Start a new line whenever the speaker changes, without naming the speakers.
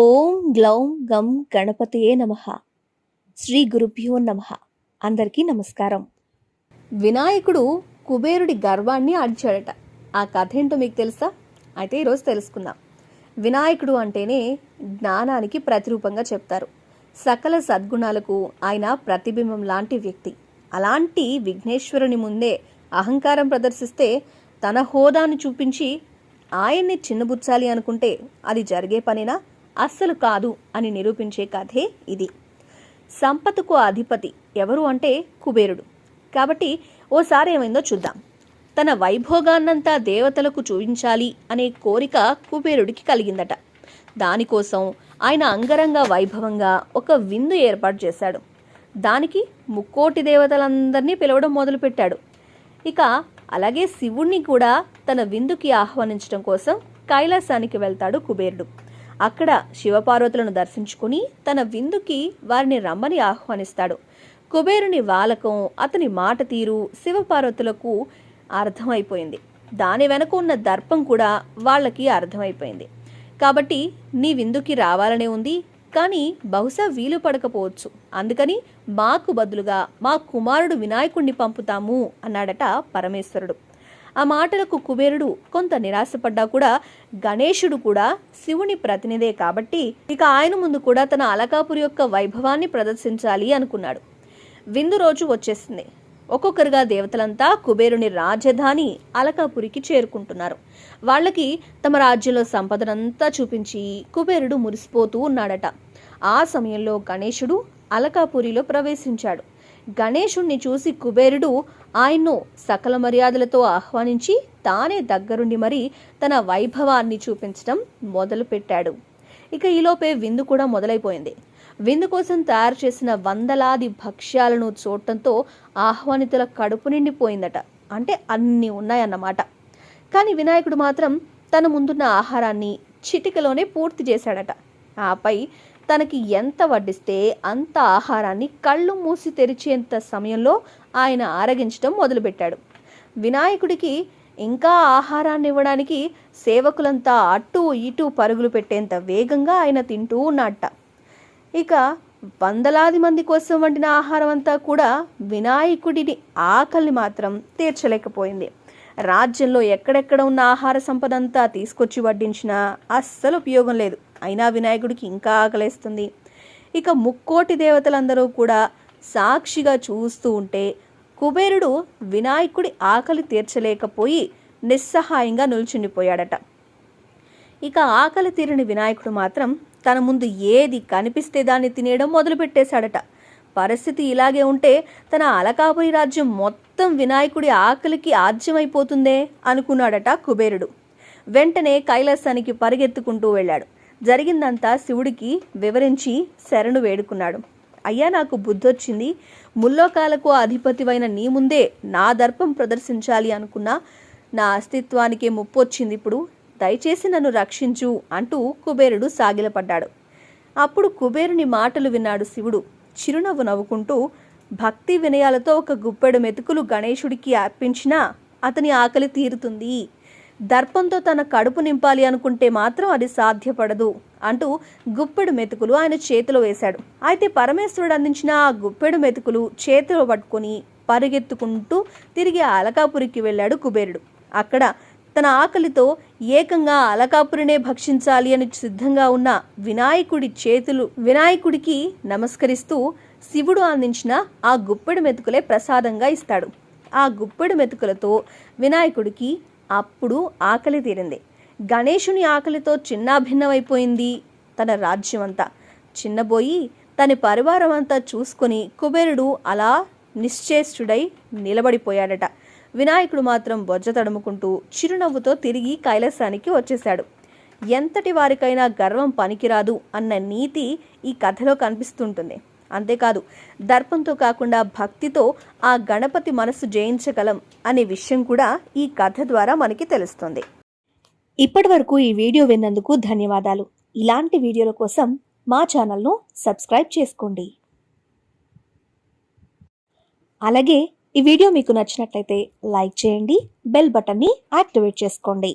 ఓం గ్లౌం గం గణపతయే నమ. శ్రీ గురుభ్యో నమ. అందరికీ నమస్కారం. వినాయకుడు కుబేరుడి గర్వాన్ని అడిచాడట ఆ కథ ఏంటో మీకు తెలుసా? అయితే ఈరోజు తెలుసుకుందాం. వినాయకుడు అంటేనే జ్ఞానానికి ప్రతిరూపంగా చెప్తారు. సకల సద్గుణాలకు ఆయన ప్రతిబింబం లాంటి వ్యక్తి. అలాంటి విఘ్నేశ్వరుని ముందే అహంకారం ప్రదర్శిస్తే తన హోదాను చూపించి ఆయన్ని చిన్నబుచ్చాలి అనుకుంటే అది జరిగే పనేనా? అస్సలు కాదు అని నిరూపించే కథే ఇది. సంపత్తుకు అధిపతి ఎవరు అంటే కుబేరుడు. కాబట్టి ఓసారి ఏమైందో చూద్దాం. తన వైభోగాన్నంతా దేవతలకు చూపించాలి అనే కోరిక కుబేరుడికి కలిగిందట. దానికోసం ఆయన అంగరంగ వైభవంగా ఒక విందు ఏర్పాటు చేశాడు. దానికి ముక్కోటి దేవతలందరినీ పిలవడం మొదలుపెట్టాడు. ఇక అలాగే శివుణ్ణి కూడా తన విందుకి ఆహ్వానించడం కోసం కైలాసానికి వెళ్తాడు కుబేరుడు. అక్కడ శివపార్వతులను దర్శించుకుని తన విందుకి వారిని రమ్మని ఆహ్వానిస్తాడు. కుబేరుని వాలకం అతని మాట తీరు శివపార్వతులకు అర్థమైపోయింది. దాని వెనక ఉన్న దర్పం కూడా వాళ్ళకి అర్థమైపోయింది. కాబట్టి నీ విందుకి రావాలనే ఉంది కానీ బహుశా వీలు పడకపోవచ్చు. అందుకని మాకు బదులుగా మా కుమారుడు వినాయకుణ్ణి పంపుతాము అన్నాడట పరమేశ్వరుడు. ఆ మాటలకు కుబేరుడు కొంత నిరాశపడ్డా కూడా గణేశుడు కూడా శివుని ప్రతినిధే కాబట్టి ఇక ఆయన ముందు కూడా తన అలకాపురి యొక్క వైభవాన్ని ప్రదర్శించాలి అనుకున్నాడు. విందు రోజు వచ్చేసింది. ఒక్కొక్కరుగా దేవతలంతా కుబేరుని రాజధాని అలకాపురికి చేరుకుంటున్నారు. వాళ్ళకి తమ రాజ్యంలో సంపదనంతా చూపించి కుబేరుడు మురిసిపోతూ ఉన్నాడట. ఆ సమయంలో గణేశుడు అలకాపురిలో ప్రవేశించాడు. గణేశుణ్ణి చూసి కుబేరుడు ఆయన్ను సకల మర్యాదలతో ఆహ్వానించి తానే దగ్గరుండి మరి తన వైభవాన్ని చూపించడం మొదలుపెట్టాడు. ఇక ఈలోపే విందు కూడా మొదలైపోయింది. విందు కోసం తయారు చేసిన వందలాది భక్ష్యాలను చూడటంతో ఆహ్వానితుల కడుపు నిండిపోయిందట. అంటే అన్నీ ఉన్నాయన్నమాట. కానీ వినాయకుడు మాత్రం తన ముందున్న ఆహారాన్ని చిటికలోనే పూర్తి చేశాడట. ఆపై తనకి ఎంత వడ్డిస్తే అంత ఆహారాన్ని కళ్ళు మూసి తెరిచేంత సమయంలో ఆయన ఆరగించడం మొదలుపెట్టాడు. వినాయకుడికి ఇంకా ఆహారాన్ని ఇవ్వడానికి సేవకులంతా అటు ఇటు పరుగులు పెట్టేంత వేగంగా ఆయన తింటూ ఉన్నట్ట ఇక వందలాది మంది కోసం వండిన ఆహారం అంతా కూడా వినాయకుడిని ఆకలిని మాత్రం తీర్చలేకపోయింది. రాజ్యంలో ఎక్కడెక్కడ ఉన్న ఆహార సంపద అంతా తీసుకొచ్చి వడ్డించినా అస్సలు ఉపయోగం లేదు. అయినా వినాయకుడికి ఇంకా ఆకలేస్తుంది. ఇక ముక్కోటి దేవతలందరూ కూడా సాక్షిగా చూస్తూ ఉంటే కుబేరుడు వినాయకుడి ఆకలి తీర్చలేకపోయి నిస్సహాయంగా నిల్చుండిపోయాడట. ఇక ఆకలి తీరని వినాయకుడు మాత్రం తన ముందు ఏది కనిపిస్తే దాన్ని తినేయడం మొదలుపెట్టేశాడట. పరిస్థితి ఇలాగే ఉంటే తన అలకాపురి రాజ్యం మొత్తం వినాయకుడి ఆకలికి ఆజ్యమైపోతుందే అనుకున్నాడట కుబేరుడు. వెంటనే కైలాసానికి పరిగెత్తుకుంటూ వెళ్ళాడు. జరిగిందంతా శివుడికి వివరించి శరణు వేడుకున్నాడు. అయ్యా నాకు బుద్ధొచ్చింది. ముల్లోకాలకు అధిపతివైన నీ ముందే నా దర్పం ప్రదర్శించాలి అనుకున్నా నా అస్తిత్వానికే ముప్పొచ్చింది ఇప్పుడు. దయచేసి నన్ను రక్షించు అంటూ కుబేరుడు సాగిలపడ్డాడు. అప్పుడు కుబేరుని మాటలు విన్నాడు శివుడు. చిరునవ్వు నవ్వుకుంటూ భక్తి వినయాలతో ఒక గుప్పెడు మెతుకులు గణేశుడికి అర్పించినా అతని ఆకలి తీరుతుంది. దర్పంతో తన కడుపు నింపాలి అనుకుంటే మాత్రం అది సాధ్యపడదు అంటూ గుప్పెడు మెతుకులు ఆయన చేతిలో వేశాడు. అయితే పరమేశ్వరుడు అందించిన ఆ గుప్పెడు మెతుకులు చేతిలో పట్టుకుని పరిగెత్తుకుంటూ తిరిగి అలకాపురికి వెళ్ళాడు కుబేరుడు. అక్కడ తన ఆకలితో ఏకంగా అలకాపురినే భక్షించాలి అని సిద్ధంగా ఉన్న వినాయకుడి చేతులు వినాయకుడికి నమస్కరిస్తూ శివుడు అందించిన ఆ గుప్పెడు మెతుకులే ప్రసాదంగా ఇస్తాడు. ఆ గుప్పెడు మెతుకులతో వినాయకుడికి అప్పుడు ఆకలి తీరింది. గణేషుని ఆకలితో చిన్నాభిన్నమైపోయింది తన రాజ్యం అంతా చిన్నబోయి తన పరివారం అంతా చూసుకొని కుబేరుడు అలా నిశ్చేష్టుడై నిలబడిపోయాడట. వినాయకుడు మాత్రం బొజ్జ తడుముకుంటూ చిరునవ్వుతో తిరిగి కైలాసానికి వచ్చేశాడు. ఎంతటి వారికైనా గర్వం పనికిరాదు అన్న నీతి ఈ కథలో కనిపిస్తుంటుంది. అంతేకాదు దర్పంతో కాకుండా భక్తితో ఆ గణపతి మనసు జయించగలం అనే విషయం కూడా ఈ కథ ద్వారా మనకి తెలుస్తుంది. ఇప్పటి వరకు ఈ వీడియో విన్నందుకు ధన్యవాదాలు. ఇలాంటి వీడియోల కోసం మా ఛానల్ను సబ్స్క్రైబ్ చేసుకోండి. అలాగే ఈ వీడియో మీకు నచ్చినట్లయితే లైక్ చేయండి బెల్ బటన్ని యాక్టివేట్ చేసుకోండి.